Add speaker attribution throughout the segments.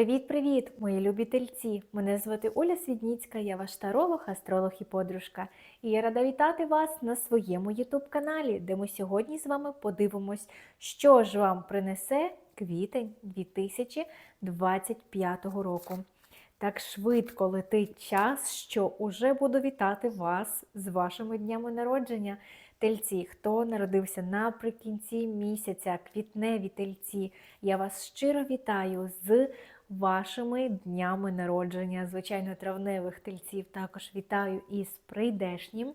Speaker 1: Привіт-привіт, мої любі тельці! Мене звати Оля Свідніцька, я ваш таролог, астролог і подружка. І я рада вітати вас на своєму ютуб-каналі, де ми сьогодні з вами подивимось, що ж вам принесе квітень 2025 року. Так швидко летить час, що уже буду вітати вас з вашими днями народження. Тельці, хто народився наприкінці місяця, квітневі тельці, я вас щиро вітаю з вашими днями народження. Звичайно, травневих тельців також вітаю із прийдешнім.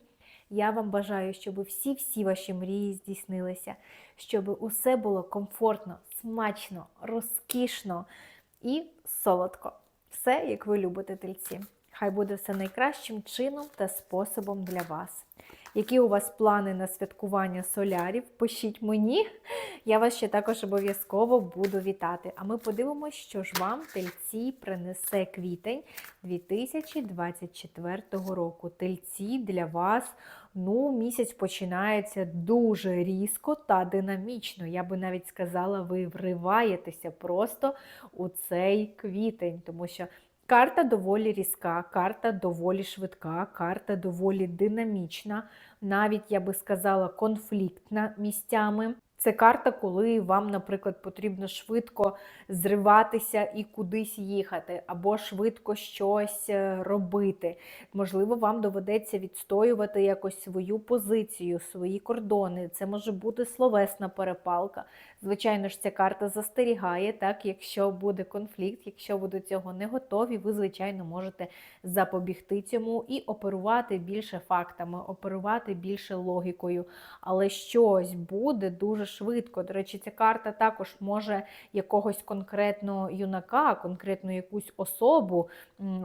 Speaker 1: Я вам бажаю, щоб всі-всі ваші мрії здійснилися, щоб усе було комфортно, смачно, розкішно і солодко. Все, як ви любите тельці. Хай буде все найкращим чином та способом для вас. Які у вас плани на святкування солярів? Пишіть мені, я вас ще також обов'язково буду вітати. А ми подивимося, що ж вам тельці принесе квітень 2024 року. Тельці для вас. Ну, місяць починається дуже різко та динамічно. Я би навіть сказала, ви вриваєтеся просто у цей квітень, тому що карта доволі різка, карта доволі швидка, карта доволі динамічна, навіть я би сказала, конфліктна місцями. Це карта, коли вам, наприклад, потрібно швидко зриватися і кудись їхати, або швидко щось е, робити. Можливо, вам доведеться відстоювати якось свою позицію, свої кордони. Це може бути словесна перепалка. Звичайно ж, ця карта застерігає, так, якщо буде конфлікт, якщо ви до цього не готові, ви, звичайно, можете запобігти цьому і оперувати більше фактами, оперувати більше логікою. Але щось буде дуже швидко. До речі, ця карта також може якогось конкретного юнака, конкретну якусь особу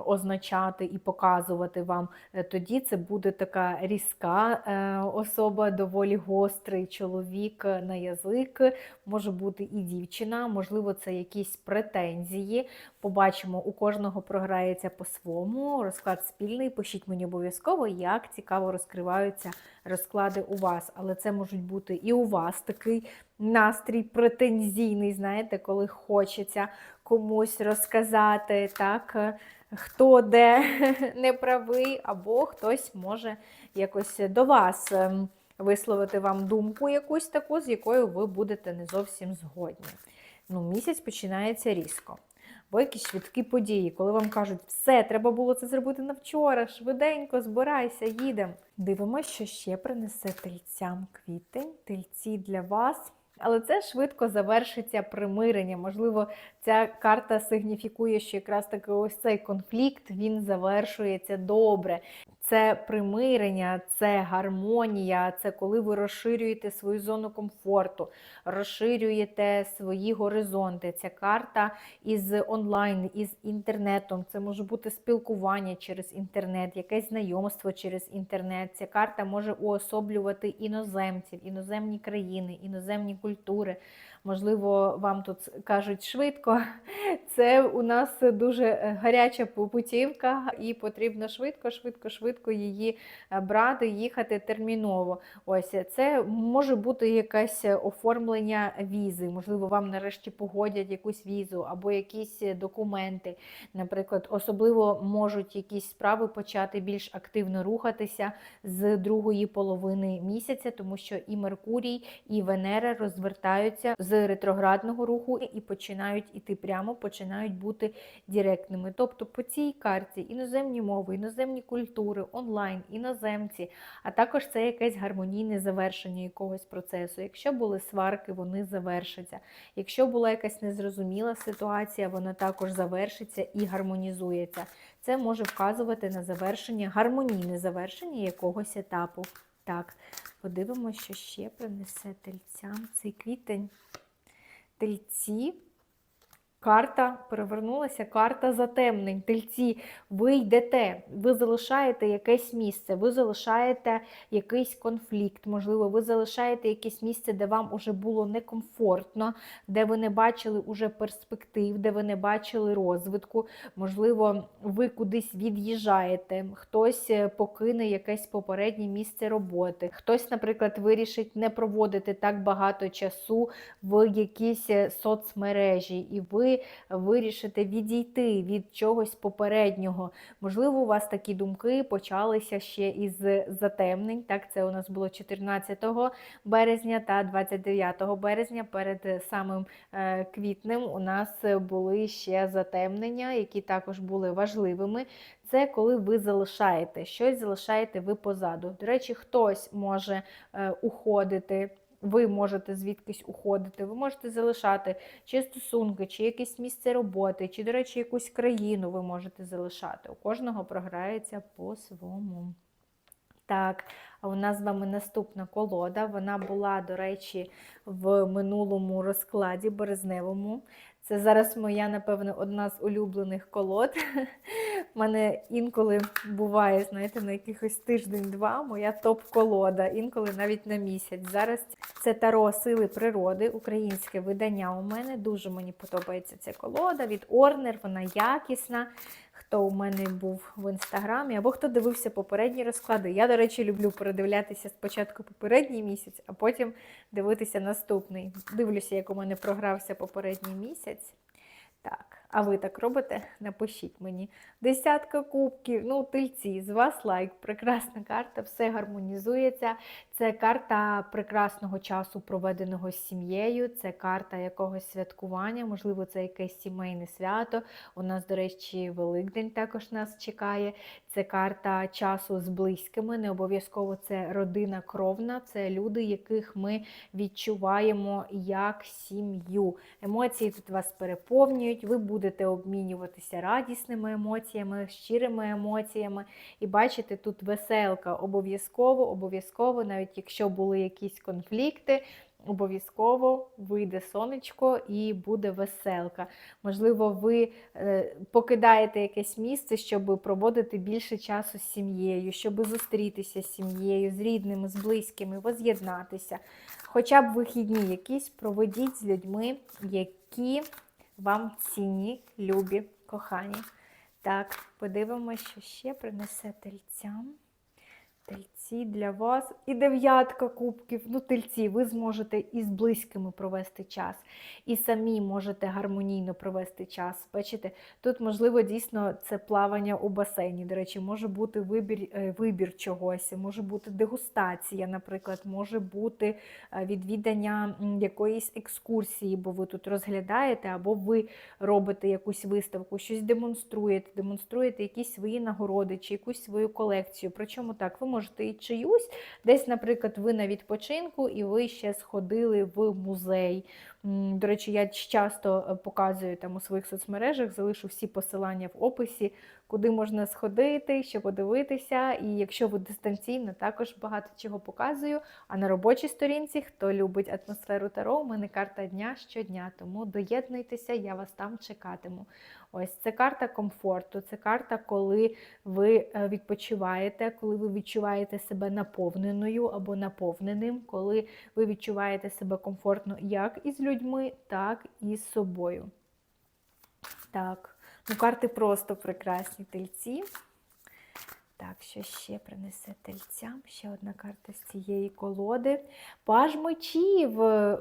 Speaker 1: означати і показувати вам. Е, Тоді це буде така різка е, особа, доволі гострий чоловік е, на язик. Може бути і дівчина, можливо, це якісь претензії. Побачимо, у кожного програється по-своєму. Розклад спільний. Пишіть мені обов'язково, як цікаво розкриваються розклади у вас. Але це можуть бути і у вас такий настрій претензійний, знаєте, коли хочеться комусь розказати, так, е, хто де не правий, або хтось може якось до вас. ем, висловити вам думку якусь таку, з якою ви будете не зовсім згодні. Ну, місяць починається різко. Бо якісь швидкі події, коли вам кажуть, все, треба було це зробити на вчора, швиденько, збирайся, їдемо. Дивимося, що ще принесе тельцям квітень, тельці для вас. Але це швидко завершиться примирення. Можливо, ця карта сигніфікує, що якраз таки ось цей конфлікт він завершується добре. Це примирення, це гармонія, це коли ви розширюєте свою зону комфорту, розширюєте свої горизонти. Ця карта із онлайн, із інтернетом. Це може бути спілкування через інтернет, якесь знайомство через інтернет. Ця карта може уособлювати іноземців, іноземні країни, іноземні культури. Можливо, вам тут кажуть швидко. Це у нас дуже гаряча путівка, і потрібно швидко, швидко, швидко її брати, їхати терміново. Ось це може бути якесь оформлення візи. Можливо, вам нарешті погодять якусь візу або якісь документи. Наприклад, особливо можуть якісь справи почати більш активно рухатися з другої половини місяця, тому що і Меркурій, і Венера розвертаються з ретроградного руху і починають іти прямо, починають бути директними. Тобто по цій карті іноземні мови, іноземні культури, онлайн, іноземці, а також це якесь гармонійне завершення якогось процесу. Якщо були сварки, вони завершаться. Якщо була якась незрозуміла ситуація, вона також завершиться і гармонізується. Це може вказувати на завершення, гармонійне завершення якогось етапу. Так, подивимося, що ще принесе тельцям цей квітень. Тельці. Карта перевернулася, карта затемнень. Тельці, ви йдете, ви залишаєте якесь місце, ви залишаєте якийсь конфлікт, можливо, ви залишаєте якесь місце, де вам уже було некомфортно, де ви не бачили уже перспектив, де ви не бачили розвитку. Можливо, ви кудись від'їжджаєте, хтось е, покине якесь попереднє місце роботи, хтось, наприклад, вирішить не проводити так багато часу в якісь е, соцмережі, і ви ви вирішите відійти від чогось попереднього. Можливо, у вас такі думки почалися ще із затемнень. Так, це у нас було 14 березня та 29 березня. Перед самим е, квітнем у нас були ще затемнення, які також були важливими. Це коли ви залишаєте щось, залишаєте ви позаду. До речі, хтось може е, уходити. Ви можете звідкись уходити, ви можете залишати чи стосунки, чи якесь місце роботи, чи, до речі, якусь країну ви можете залишати. У кожного програється по-своєму. Так, а у нас з вами наступна колода. Вона була, до речі, в минулому розкладі березневому. Це зараз моя, напевно, одна з улюблених колод. У мене інколи буває, знаєте, на якихось тиждень-два моя топ-колода, інколи навіть на місяць. Зараз це Таро Сили природи, українське видання у мене. Дуже мені подобається ця колода від Орнер, вона якісна. Хто у мене був в інстаграмі, або хто дивився попередні розклади. Я, до речі, люблю передивлятися спочатку попередній місяць, а потім дивитися наступний. Дивлюся, як у мене програвся попередній місяць. Так, а ви так робите? Напишіть мені. Десятка кубків, ну, тильці, з вас лайк, прекрасна карта, все гармонізується. Це карта прекрасного часу, проведеного з сім'єю, це карта якогось святкування, можливо, це якесь сімейне свято. У нас, до речі, Великдень також нас чекає. Це карта часу з близькими, не обов'язково це родина кровна, це люди, яких ми відчуваємо як сім'ю. Емоції тут вас переповнюють, ви обмінюватися радісними емоціями, щирими емоціями. І бачите, тут веселка обов'язково, обов'язково, навіть якщо були якісь конфлікти. Обов'язково вийде сонечко і буде веселка. Можливо, ви е, покидаєте якесь місце, щоб проводити більше часу з сім'єю, щоб зустрітися з сім'єю, з рідними, з близькими, воз'єднатися. Хоча б вихідні якісь проведіть з людьми, які вам цінні, любі, кохані. Так, подивимося, що ще принесе тельцям. Тельці для вас. І дев'ятка кубків. Ну, тельці, ви зможете і з близькими провести час, і самі можете гармонійно провести час. Бачите, тут, можливо, дійсно це плавання у басейні. До речі, може бути вибір е, вибір чогось, може бути дегустація, наприклад, може бути е, відвідання якоїсь екскурсії, бо ви тут розглядаєте, або ви робите якусь виставку, щось демонструєте, демонструєте якісь свої нагороди чи якусь свою колекцію. Причому так, ви можете і чиюсь, десь, наприклад, ви на відпочинку і ви ще сходили в музей. До речі, я часто е, показую там у своїх соцмережах, залишу всі посилання в описі, куди можна сходити, що подивитися. І якщо ви дистанційно, також багато чого показую. А на робочій сторінці, хто любить атмосферу Таро, у мене карта дня щодня. Тому доєднуйтеся, я вас там чекатиму. Ось це карта комфорту, це карта, коли ви е, відпочиваєте, коли ви відчуваєте себе наповненою або наповненим, коли ви відчуваєте себе комфортно як із людьми, так і з собою. Так, ну карти просто прекрасні тельці. Так, що ще принесе тельцям? Ще одна карта з цієї колоди. Паж мечів.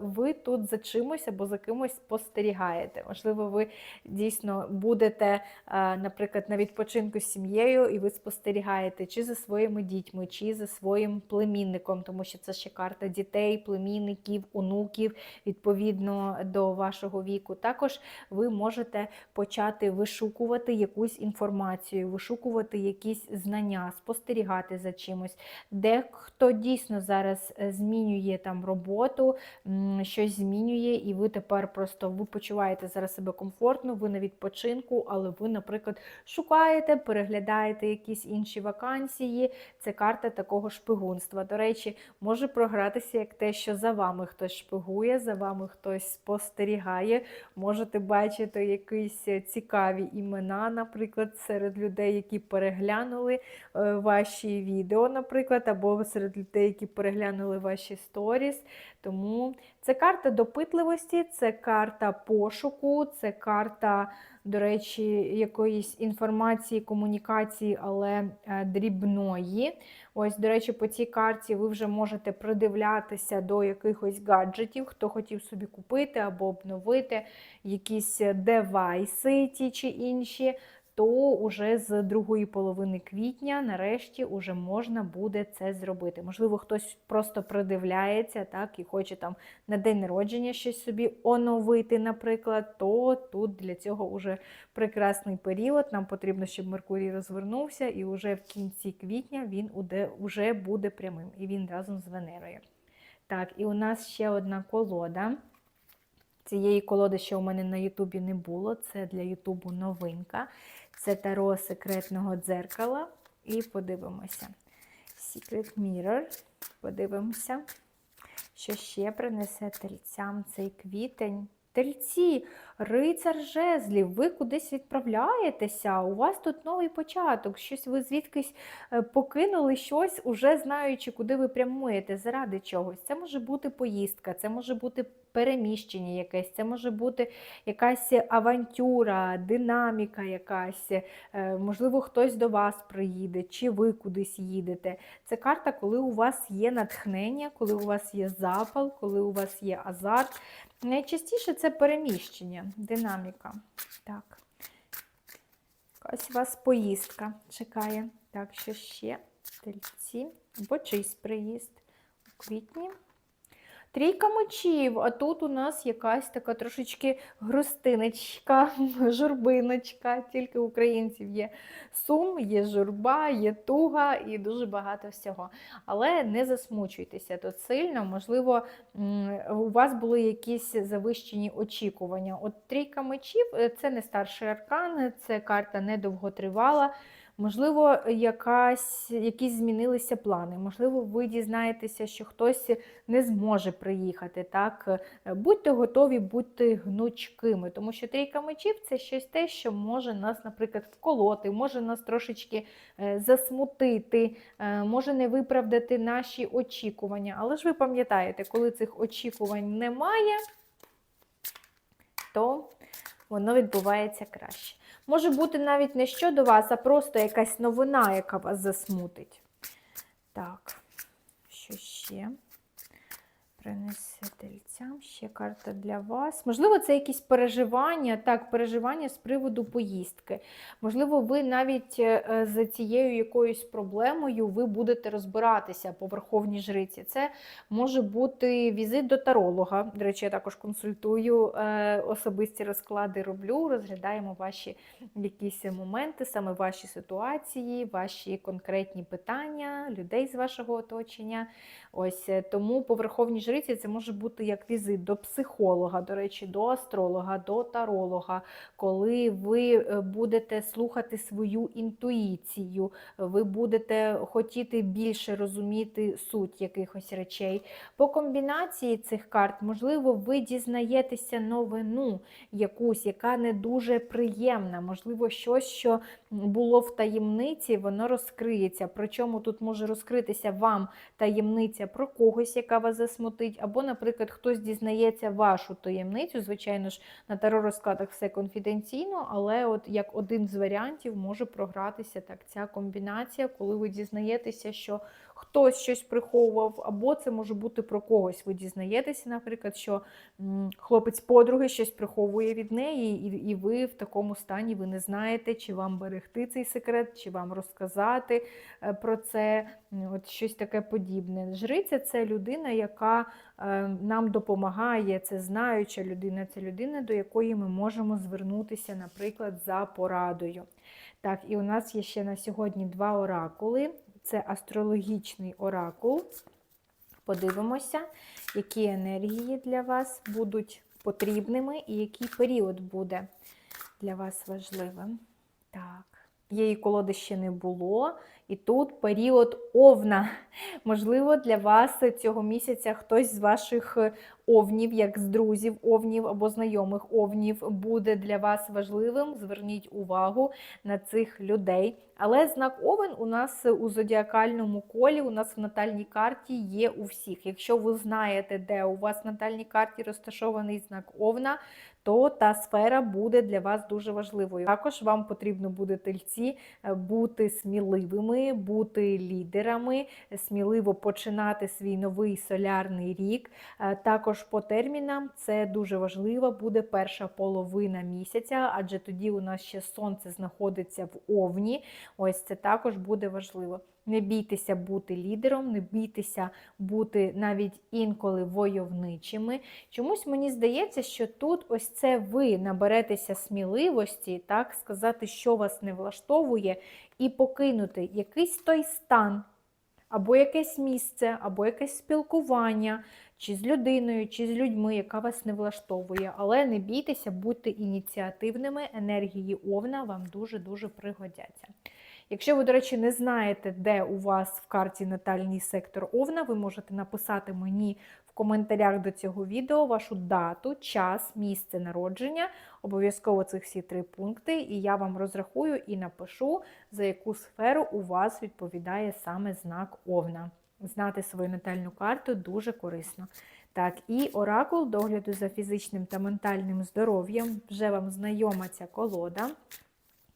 Speaker 1: Ви тут за чимось або за кимось спостерігаєте. Можливо, ви дійсно будете, наприклад, на відпочинку з сім'єю, і ви спостерігаєте чи за своїми дітьми, чи за своїм племінником, тому що це ще карта дітей, племінників, онуків, відповідно до вашого віку. Також ви можете почати вишукувати якусь інформацію, вишукувати якісь знання знання, спостерігати за чимось. Дехто дійсно зараз е, змінює там роботу, щось змінює, і ви тепер просто ви почуваєте зараз себе комфортно, ви на відпочинку, але ви, наприклад, шукаєте, переглядаєте якісь інші вакансії. Це карта такого шпигунства. До речі, може програтися як те, що за вами хтось шпигує, за вами хтось спостерігає. Можете бачити якісь цікаві імена, наприклад, серед людей, які переглянули Е, ваші відео, наприклад, або серед людей, які переглянули ваші сторіс. Тому це карта допитливості, це карта пошуку, це карта до речі, якоїсь інформації, комунікації, але е, дрібної. Ось, до речі, по цій карті ви вже можете придивлятися до якихось гаджетів, хто хотів собі купити або обновити якісь девайси, ті чи інші то уже з другої половини квітня, нарешті, уже можна буде це зробити. Можливо, хтось просто придивляється так, і хоче там на день народження щось собі оновити, наприклад, то тут для цього вже прекрасний період. Нам потрібно, щоб Меркурій розвернувся, і вже в кінці квітня він вже буде прямим, і він разом з Венерою. Так, і у нас ще одна колода. Цієї колоди, що у мене на Ютубі не було, це для Ютубу новинка. Це таро секретного дзеркала. І подивимося. Secret Mirror. Подивимося, що ще принесе тельцям цей квітень. Тельці, рицар жезлів, ви кудись відправляєтеся, у вас тут новий початок, щось ви звідкись е, покинули щось, уже знаючи, куди ви прямуєте, заради чогось. Це може бути поїздка, це може бути переміщення якесь, це може бути якась авантюра, динаміка якась, е, можливо, хтось до вас приїде, чи ви кудись їдете. Це карта, коли у вас є натхнення, коли у вас є запал, коли у вас є азарт. Найчастіше це переміщення, динаміка. Так. Ось у вас поїздка чекає. Так, що ще? Тельці, або чийсь приїзд у квітні. Трійка мечів, а тут у нас якась така трошечки грустиночка, журбиночка. Тільки українців є сум, є журба, є туга і дуже багато всього. Але не засмучуйтеся тут сильно, можливо, у вас були якісь завищені очікування. От трійка мечів е, це не старший аркан, це карта недовготривала. Можливо, якась, якісь змінилися плани, можливо, ви дізнаєтеся, що хтось не зможе приїхати. Так? Будьте готові бути гнучкими, тому що трійка мечів це щось те, що може нас, наприклад, вколоти, може нас трошечки е, засмутити, е, може не виправдати наші очікування. Але ж ви пам'ятаєте, коли цих очікувань немає, то воно відбувається краще. Може бути навіть не щодо вас, а просто якась новина, яка вас засмутить. Так, що ще? Принесе тельцям, ще карта для вас. Можливо, це якісь переживання, так, переживання з приводу поїздки. Можливо, ви навіть е, з цією якоюсь проблемою ви будете розбиратися по верховній жриці. Це може бути візит до таролога. До речі, я також консультую е, особисті розклади роблю, розглядаємо ваші якісь моменти, саме ваші ситуації, ваші конкретні питання, людей з вашого оточення. Ось е, Тому по верховній жриці це може бути як візит до психолога, до речі, до астролога, до таролога, коли ви е, будете слухати свою інтуїцію, ви будете хотіти більше розуміти суть якихось речей. По комбінації цих карт, можливо, ви дізнаєтеся новину якусь, яка не дуже приємна, можливо, щось, що було в таємниці, воно розкриється. Причому тут може розкритися вам таємниця про когось, яка вас засмутить, або, наприклад, хтось дізнається вашу таємницю. Звичайно ж, на теророзкладах все конфіденційно, але от як один з варіантів може програтися так ця комбінація, коли ви дізнаєтеся, що хтось щось приховував, або це може бути про когось. Ви дізнаєтеся, наприклад, що хлопець подруги щось приховує від неї, і і ви в такому стані ви не знаєте, чи вам берегти цей секрет, чи вам розказати е, про це. От Щось таке подібне. Жриця це людина, яка е, нам допомагає, це знаюча людина, це людина, до якої ми можемо звернутися, наприклад, за порадою. Так, і у нас є ще на сьогодні два оракули це астрологічний оракул. Подивимося, які енергії для вас будуть потрібними і який період буде для вас важливим. Так, її колоди ще не було. І тут період овна. Можливо, для вас цього місяця хтось з ваших овнів, як з друзів овнів або знайомих овнів, буде для вас важливим. Зверніть увагу на цих людей. Але знак Овен у нас у зодіакальному колі, у нас в натальній карті є у всіх. Якщо ви знаєте, де у вас в натальній карті розташований знак Овна, то та сфера буде для вас дуже важливою. Також вам потрібно буде тельці е, бути сміливими, бути лідерами, сміливо починати свій новий солярний рік. Е, Також по термінам це дуже важливо, буде перша половина місяця, адже тоді у нас ще сонце знаходиться в овні. Ось це також буде важливо. Не бійтеся бути лідером, не бійтеся бути навіть інколи войовничими. Чомусь мені здається, що тут ось це ви наберетеся сміливості, так сказати, що вас не влаштовує, і покинути якийсь той стан, або якесь місце, або якесь спілкування, чи з людиною, чи з людьми, яка вас не влаштовує. Але не бійтеся, будьте ініціативними, енергії Овна вам дуже-дуже пригодяться. Якщо ви, до речі, не знаєте, де у вас в карті натальний сектор Овна, ви можете написати мені в коментарях до цього відео вашу дату, час, місце народження. Обов'язково цих всі три пункти, і я вам розрахую і напишу, за яку сферу у вас відповідає саме знак Овна. Знати свою натальну карту дуже корисно. Так, і оракул догляду за фізичним та ментальним здоров'ям. Вже вам знайома ця колода.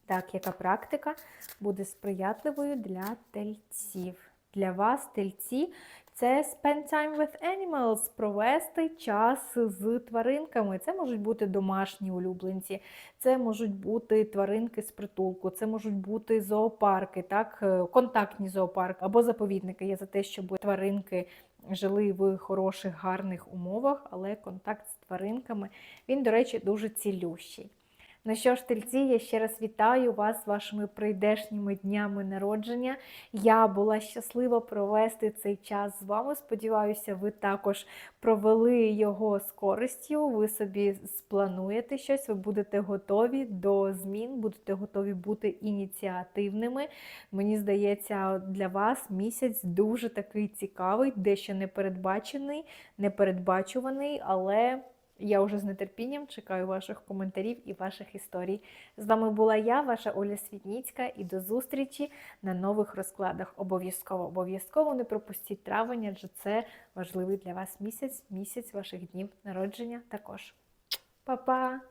Speaker 1: Так, яка практика буде сприятливою для тельців. Для вас, тельці, це spend time with animals, провести час з тваринками. Це можуть бути домашні улюбленці, це можуть бути тваринки з притулку, це можуть бути зоопарки, так, е, контактні зоопарки або заповідники. Я за те, щоб тваринки жили в хороших, гарних умовах, але контакт з тваринками, він, до речі, дуже цілющий. Ну що ж, тельці, я ще раз вітаю вас з вашими прийдешніми днями народження. Я була щаслива провести цей час з вами. Сподіваюся, ви також провели його з користю. Ви собі сплануєте щось, ви будете готові до змін, будете готові бути ініціативними. Мені здається, для вас місяць дуже такий цікавий, дещо непередбачений, непередбачуваний, але. Я уже з нетерпінням чекаю ваших коментарів і ваших історій. З вами була я, ваша Оля Світніцька, і до зустрічі на нових розкладах. Обов'язково, обов'язково не пропустіть травень, адже це важливий для вас місяць, місяць ваших днів народження також. Па-па!